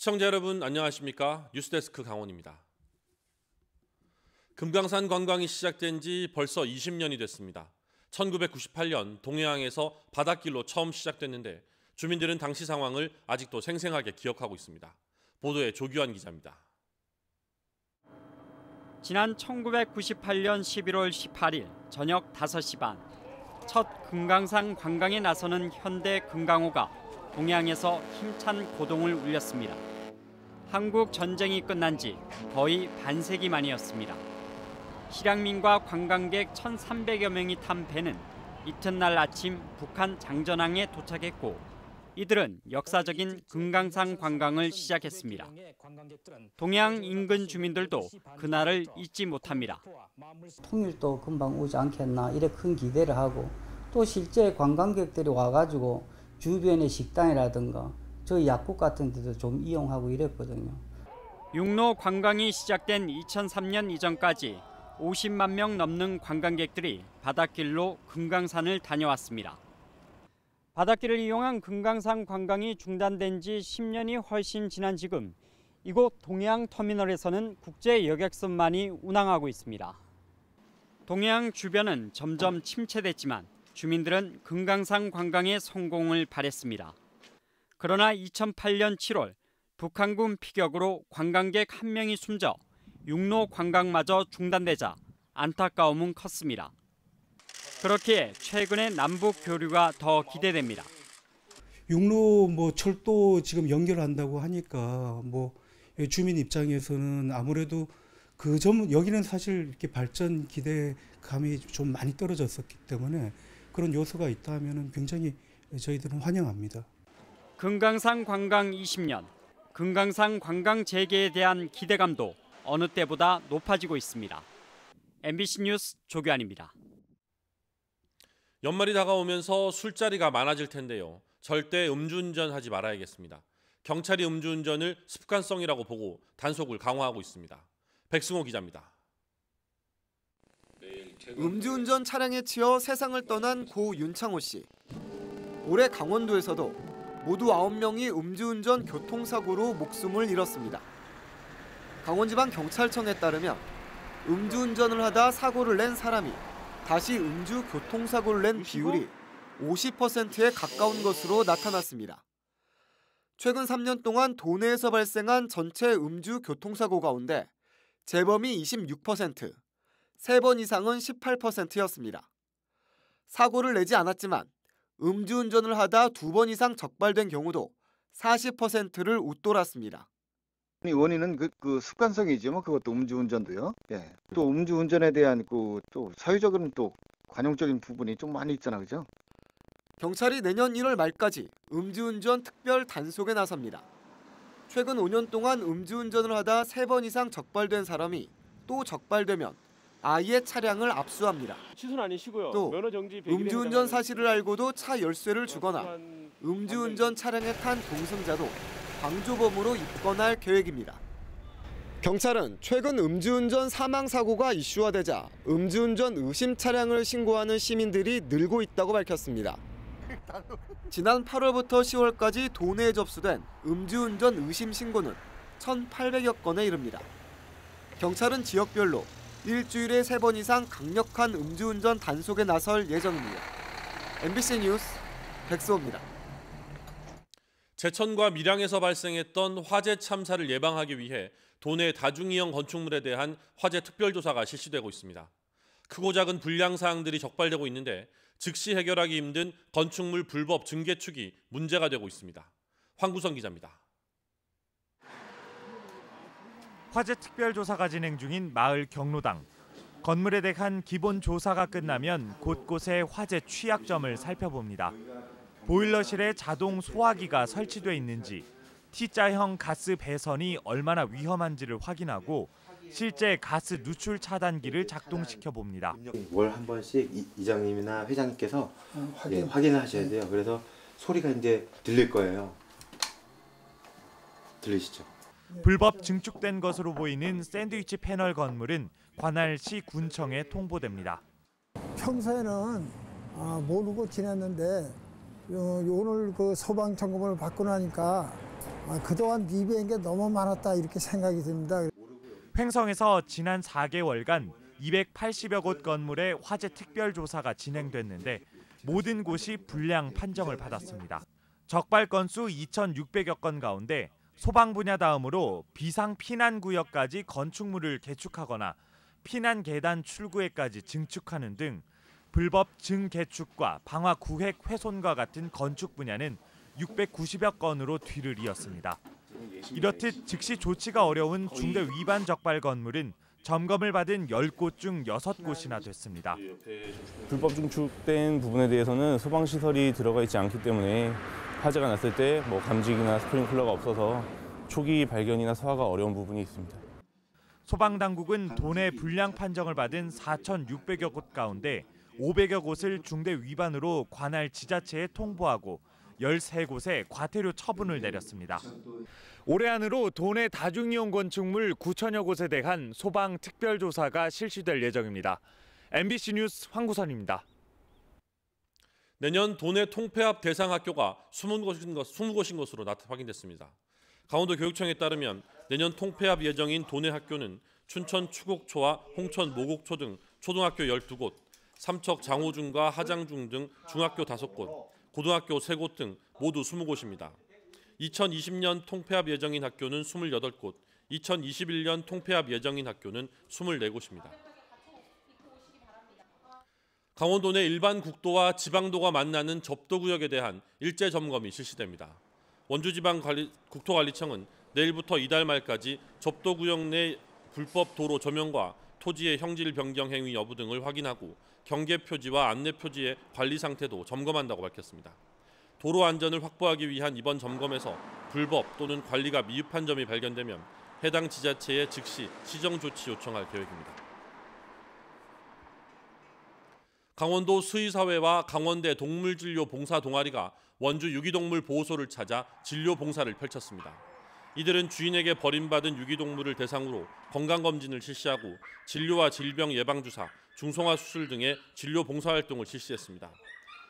시청자 여러분 안녕하십니까? 뉴스데스크 강원입니다. 금강산 관광이 시작된 지 벌써 20년이 됐습니다. 1998년 동해안에서 바닷길로 처음 시작됐는데 주민들은 당시 상황을 아직도 생생하게 기억하고 있습니다. 보도에 조규환 기자입니다. 지난 1998년 11월 18일 저녁 5시 반, 첫 금강산 관광에 나서는 현대 금강호가 동해안에서 힘찬 고동을 울렸습니다. 한국 전쟁이 끝난 지 거의 반세기 만이었습니다. 실향민과 관광객 1,300여 명이 탄 배는 이튿날 아침 북한 장전항에 도착했고 이들은 역사적인 금강산 관광을 시작했습니다. 동해안 인근 주민들도 그날을 잊지 못합니다. 통일도 금방 오지 않겠나 이래 큰 기대를 하고 또 실제 관광객들이 와가지고 주변의 식당이라든가 저희 약국 같은 데도 좀 이용하고 이랬거든요. 육로 관광이 시작된 2003년 이전까지 50만 명 넘는 관광객들이 바닷길로 금강산을 다녀왔습니다. 바닷길을 이용한 금강산 관광이 중단된 지 10년이 훨씬 지난 지금 이곳 동해안 터미널에서는 국제 여객선만이 운항하고 있습니다. 동해안 주변은 점점 침체됐지만 주민들은 금강산 관광의 성공을 바랬습니다. 그러나 2008년 7월 북한군 피격으로 관광객 한 명이 숨져 육로 관광마저 중단되자 안타까움은 컸습니다. 그렇기에 최근에 남북 교류가 더 기대됩니다. 육로 뭐 철도 지금 연결한다고 하니까 뭐 주민 입장에서는 아무래도 그 점 여기는 사실 이렇게 발전 기대감이 좀 많이 떨어졌었기 때문에 그런 요소가 있다 하면은 굉장히 저희들은 환영합니다. 금강산 관광 20년, 금강산 관광 재개에 대한 기대감도 어느 때보다 높아지고 있습니다. MBC 뉴스 조규환입니다. 연말이 다가오면서 술자리가 많아질 텐데요. 절대 음주운전 하지 말아야겠습니다. 경찰이 음주운전을 습관성이라고 보고 단속을 강화하고 있습니다. 백승호 기자입니다. 음주운전 차량에 치여 세상을 떠난 고 윤창호 씨. 올해 강원도에서도 모두 9명이 음주운전 교통사고로 목숨을 잃었습니다. 강원지방경찰청에 따르면 음주운전을 하다 사고를 낸 사람이 다시 음주 교통사고를 낸 비율이 50%에 가까운 것으로 나타났습니다. 최근 3년 동안 도내에서 발생한 전체 음주 교통사고 가운데 재범이 26%, 3번 이상은 18%였습니다. 사고를 내지 않았지만 음주운전을 하다 2번 이상 적발된 경우도 40%를 웃돌았습니다. 원인은 그, 그 습관성이죠. 뭐 그것도 음주운전도요. 예. 또 음주운전에 대한 그 또 사회적인 또 관용적인 부분이 좀 많이 있잖아, 그죠? 경찰이 내년 1월 말까지 음주운전 특별 단속에 나섭니다. 최근 5년 동안 음주운전을 하다 3번 이상 적발된 사람이 또 적발되면 아예 차량을 압수합니다. 시선 아니시고요. 또 음주운전 사실을 알고도 차 열쇠를 주거나 음주운전 차량에 탄 동승자도 방조범으로 입건할 계획입니다. 경찰은 최근 음주운전 사망 사고가 이슈화되자 음주운전 의심 차량을 신고하는 시민들이 늘고 있다고 밝혔습니다. 지난 8월부터 10월까지 도내에 접수된 음주운전 의심 신고는 1,800여 건에 이릅니다. 경찰은 지역별로 일주일에 3번 이상 강력한 음주운전 단속에 나설 예정입니다. MBC 뉴스 백수호입니다. 제천과 밀양에서 발생했던 화재 참사를 예방하기 위해 도내 다중이용 건축물에 대한 화재 특별조사가 실시되고 있습니다. 크고 작은 불량 사항들이 적발되고 있는데 즉시 해결하기 힘든 건축물 불법 증개축이 문제가 되고 있습니다. 황구성 기자입니다. 화재 특별조사가 진행 중인 마을 경로당. 건물에 대한 기본 조사가 끝나면 곳곳의 화재 취약점을 살펴봅니다. 보일러실에 자동 소화기가 설치돼 있는지, T자형 가스 배선이 얼마나 위험한지를 확인하고 실제 가스 누출 차단기를 작동시켜 봅니다. 월 한 번씩 이, 장님이나 회장님께서 확인. 예, 확인을 하셔야 돼요. 그래서 소리가 이제 들릴 거예요. 들리시죠? 불법 증축된 것으로 보이는 샌드위치 패널 건물은 관할시 군청에 통보됩니다. 평소에는 아, 모르고 지냈는데 어, 오늘 그 소방 점검을 받고 나니까 아, 그동안 미비한 게 너무 많았다 이렇게 생각이 듭니다. 횡성에서 지난 4개월간 280여 곳 건물의 화재 특별 조사가 진행됐는데 모든 곳이 불량 판정을 받았습니다. 적발 건수 2,600여 건 가운데 소방 분야 다음으로 비상 피난 구역까지 건축물을 개축하거나 피난 계단 출구에까지 증축하는 등 불법 증개축과 방화 구획 훼손과 같은 건축 분야는 690여 건으로 뒤를 이었습니다. 이렇듯 즉시 조치가 어려운 중대 위반 적발 건물은 점검을 받은 10곳 중 6곳이나 됐습니다. 불법 증축된 부분에 대해서는 소방 시설이 들어가 있지 않기 때문에 화재가 났을 때 뭐 감지기나 스프링클러가 없어서 초기 발견이나 소화가 어려운 부분이 있습니다. 소방 당국은 돈의 불량 판정을 받은 4,600여 곳 가운데 500여 곳을 중대 위반으로 관할 지자체에 통보하고 13곳에 과태료 처분을 내렸습니다. 올해 안으로 도내 다중이용 건축물 9천여 곳에 대한 소방 특별조사가 실시될 예정입니다. MBC 뉴스 황구선입니다. 내년 도내 통폐합 대상 학교가 20곳인, 것, 20곳인 것으로 확인됐습니다. 강원도 교육청에 따르면 내년 통폐합 예정인 도내 학교는 춘천 추곡초와 홍천 모곡초 등 초등학교 12곳, 삼척 장호중과 하장중 등 중학교 5곳, 고등학교 3곳 등 모두 20곳입니다. 2020년 통폐합 예정인 학교는 28곳, 2021년 통폐합 예정인 학교는 24곳입니다. 강원도 내 일반 국도와 지방도가 만나는 접도구역에 대한 일제 점검이 실시됩니다. 원주지방관리 국토관리청은 내일부터 이달 말까지 접도구역 내 불법 도로 조명과 토지의 형질 변경 행위 여부 등을 확인하고 경계 표지와 안내 표지의 관리 상태도 점검한다고 밝혔습니다. 도로 안전을 확보하기 위한 이번 점검에서 불법 또는 관리가 미흡한 점이 발견되면 해당 지자체에 즉시 시정 조치 요청할 계획입니다. 강원도 수의사회와 강원대 동물진료 봉사 동아리가 원주 유기동물 보호소를 찾아 진료 봉사를 펼쳤습니다. 이들은 주인에게 버림받은 유기동물을 대상으로 건강검진을 실시하고 진료와 질병 예방 주사, 중성화 수술 등의 진료 봉사 활동을 실시했습니다.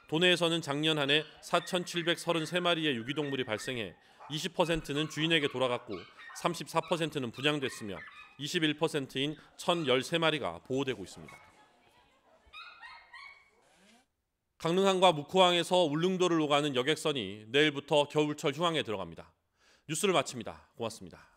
도내에서는 작년 한 해 4,733마리의 유기동물이 발생해 20%는 주인에게 돌아갔고 34%는 분양됐으며 21%인 1,013마리가 보호되고 있습니다. 강릉항과 묵호항에서 울릉도를 오가는 여객선이 내일부터 겨울철 휴항에 들어갑니다. 뉴스를 마칩니다. 고맙습니다.